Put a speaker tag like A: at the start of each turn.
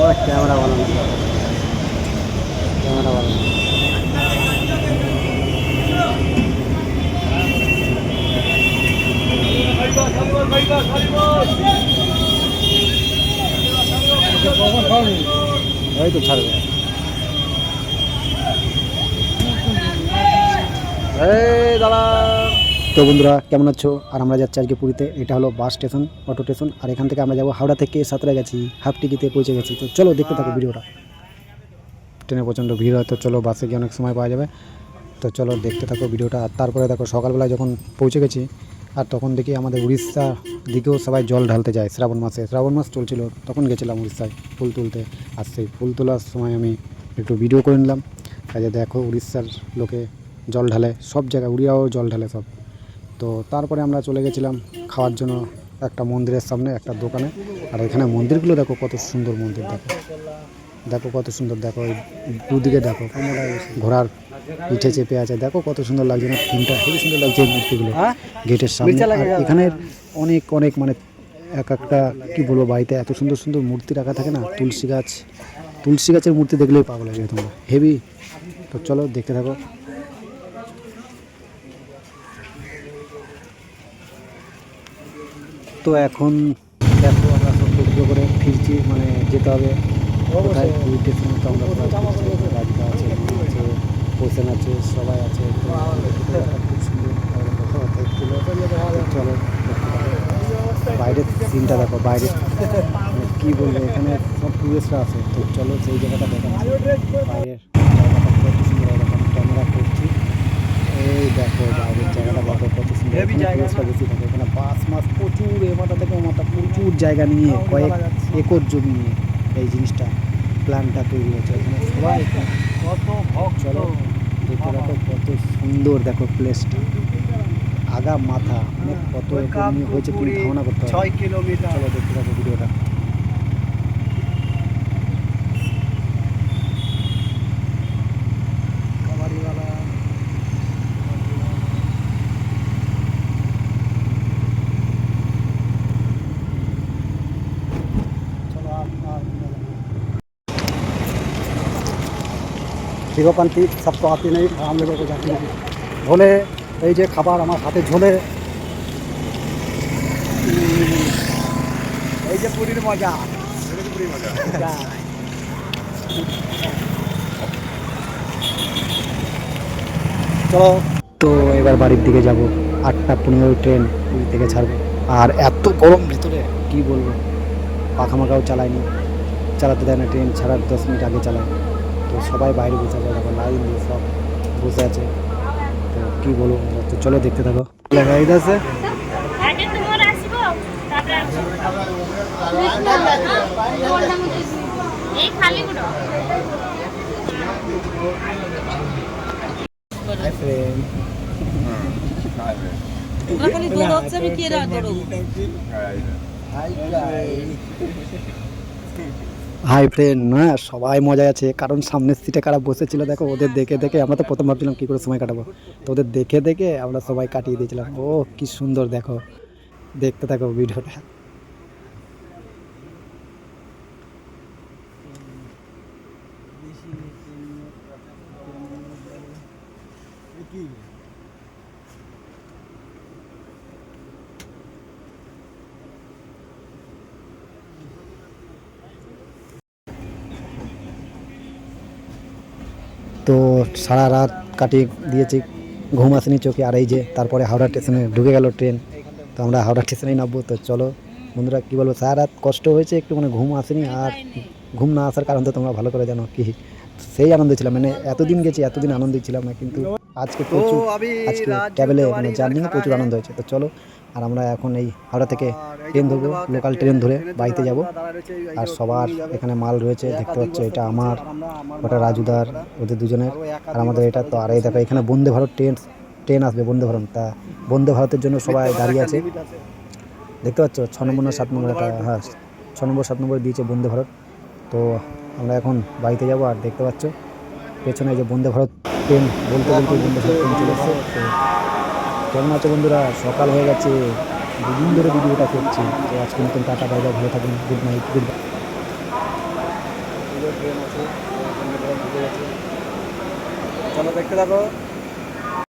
A: ওর camera ভালো না। Camera ভালো না। এই তো ছাড়বে। এই দাদা তো বন্ধুরা, কেমন আছো? আর আমরা যাচ্ছি আজকে পুরীতে। এটা হলো বাস স্টেশন, অটো স্টেশন, আর এখান থেকে আমরা যাব হাওড়া থেকে সাতরা গেছি, হাফ টিকিতে পৌঁছে গেছি। তো চলো দেখতে থাকো ভিডিওটা। ট্রেনে প্রচণ্ড ভিড় হয়, তো চলো বাসে গিয়ে অনেক সময় পাওয়া যাবে। তো চলো দেখতে থাকো ভিডিওটা। আর তারপরে দেখো, সকালবেলায় যখন পৌঁছে গেছি, আর তখন দেখি আমাদের উড়িষ্যা দিকেও সবাই জল ঢালতে যায় শ্রাবণ মাসে। শ্রাবণ মাস চলছিল, তখন গেছিলাম উড়িষ্যায় ফুল তুলতে। আর সেই ফুল তোলার সময় আমি একটু ভিডিও করে নিলাম। কাজে দেখো উড়িষ্যার লোকে জল ঢালে, সব জায়গায়, উড়িয়াও জল ঢালে সব। তো তারপরে আমরা চলে গেছিলাম খাওয়ার জন্য একটা মন্দিরের সামনে একটা দোকানে। আর এখানে মন্দিরগুলো দেখো কত সুন্দর মন্দির দেখো। দেখো কত সুন্দর দেখো এই দুদিকে দেখো ঘোড়ার পিঠে চেপে আছে। দেখো কত সুন্দর লাগছে না থিমটা খুবই সুন্দর লাগছে এই মূর্তিগুলো গেটের সামনে। আর এখানে অনেক অনেক মানে এক একটা কি বলব বাড়িতে এত সুন্দর সুন্দর মূর্তি রাখা থাকে না তুলসী গাছ। তুলসী গাছের মূর্তি দেখলেই পাগল হয়ে যাবে তোমরা। হেভি তো চলো দেখতে থাকো। তো এখন দেখো আমরা সব টুকরো করে ফিরছি মানে যেতে হবে। কোথায় পুরী স্টেশনে তো আমরা রাধিকা আছে আছে হোসেন আছে সবাই আছে। খুব সুন্দর। কথাবার্তা। চলো বাইরের সিনটা দেখো বাইরে মানে কী বলব এখানে সব টুরিস্টরা আছে। তো চলো সেই জায়গাটা দেখাচ্ছি। বাইরের জায়গাটা কত সুন্দর এরকম ক্যামেরা করছি এই দেখো বাইরের জায়গাটা দেখো কত সুন্দর বেশি থাকে এখানে বাস মাস প্রচুর এ মাথা থেকে ও মাথা প্রচুর জায়গা নিয়ে কয়েক একর জমি নিয়ে এই জিনিসটা প্ল্যানটা তৈরি হয়েছে। এখানে সবাই
B: কত
A: চলো দেখতে দেখো কত সুন্দর দেখো প্লেসটা আগা মাথা মানে কত একর নিয়ে হয়েছে তুমি ধারণা করতে হবে
B: ছয় কিলোমিটার।
A: চলো দেখতে থাকো ভিডিওটা। দীঘপন্থী সব তো आती नहीं हम लोगों को जाती नहीं ঝোলে এই যে খাবার আমার হাতে ঝোলে
B: এই যে পুরীর মজা যা।
A: চলো তো এবার বাড়ির দিকে যাব আটটা পনেরো ট্রেন পুরী থেকে ছাড়বে আর এত গরম ভিতরে কি বলবো পাখা মাখাও চালায়নি চালাতে দেয় না ট্রেন ছাড়ার দশ মিনিট আগে চালায় তো সবাই বাইরে বসে আছে দেখো লাইন দিয়ে সব বসে আছে। তো কী বলব তো চলো দেখতে থাকো। লেখা আছে?
C: তারপরে খালি
D: আমি কে দৌড়বো
A: হাই ফ্রেন্ড না সবাই মজা আছে কারণ সামনের সিটে কারা বসেছিল দেখো ওদের দেখে দেখে আমরা তো প্রথম ভাবছিলাম কী করে সময় কাটাবো তো ওদের দেখে দেখে আমরা সবাই কাটিয়ে দিয়েছিলাম ও কি সুন্দর দেখো দেখতে থাকো ভিডিওটা তো সারা রাত কাটিয়ে দিয়েছি ঘুম আসেনি চোখে। আর এই যে তারপরে হাওড়া স্টেশনে ঢুকে গেল ট্রেন। তো আমরা হাওড়া স্টেশনেই নামবো। তো চলো বন্ধুরা কী বলব সারা রাত কষ্ট হয়েছে একটু মানে ঘুম আসেনি। আর ঘুম না আসার কারণ তো তোমরা ভালো করে জানো কি। সেই আনন্দ ছিলাম মানে এতদিন গেছি এতদিন আনন্দ ছিলাম না কিন্তু আজকে প্রচুর আজকে ট্রাভেলে মানে
B: জলপাইগুড়ি
A: জার্নি
B: কারখানায়
A: প্রচুর আনন্দ হয়েছে। তো চলো আর আমরা এখন এই হাওড়া থেকে ট্রেন ধরবো লোকাল ট্রেন ধরে বাড়িতে যাব। আর সবার এখানে মাল রয়েছে, দেখতে পাচ্ছ এটা আমার, ওটা রাজুদার, ওদের দুজনের।
B: আর
A: আমাদের এটা তো, আর এই দেখো, এখানে বন্দে ভারত ট্রেন ট্রেন আসবে বন্দে ভারত। তা বন্দে ভারতের জন্য সবাই দাঁড়িয়ে আছে। দেখতে পাচ্ছ, ছ নম্বর না সাত নম্বর একটা হ্যাঁ ছ নম্বর, সাত নম্বর দিয়েছে বন্দে ভারত। তো আমরা এখন বাড়িতে যাব, আর দেখতে পাচ্ছ, পেছনে যে বন্দে ভারত ট্রেন বলতে বলতে বন্দে ভারত ট্রেন চলে এসছে। কেমন আছো বন্ধুরা? সকাল হয়ে গেছে। দুদিন ধরে ভিডিওটা করছি। তো আজকে নতুন টাটা, বাই বাই, ভালো থাকুন।
B: Good night, good bye. চলো দেখতে থাকো।